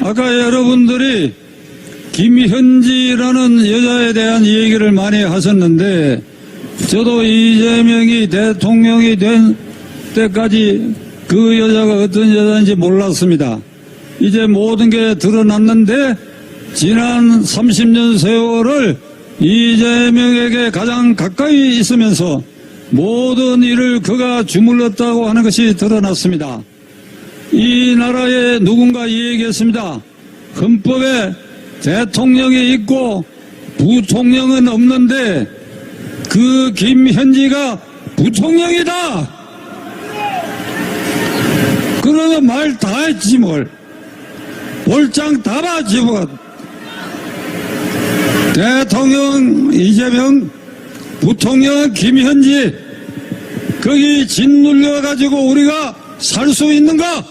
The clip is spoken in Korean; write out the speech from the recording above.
아까 여러분들이 김현지라는 여자에 대한 얘기를 많이 하셨는데 저도 이재명이 대통령이 된 때까지 그 여자가 어떤 여자인지 몰랐습니다. 이제 모든 게 드러났는데 지난 30년 세월을 이재명에게 가장 가까이 있으면서 모든 일을 그가 주물렀다고 하는 것이 드러났습니다. 이 나라에 누군가 얘기했습니다. 헌법에 대통령이 있고 부통령은 없는데 그 김현지가 부통령이다. 그러면 말 다 했지 뭘. 볼장 다 봤지 뭐. 대통령 이재명, 부통령 김현지, 거기 짓눌려 가지고 우리가 살 수 있는가?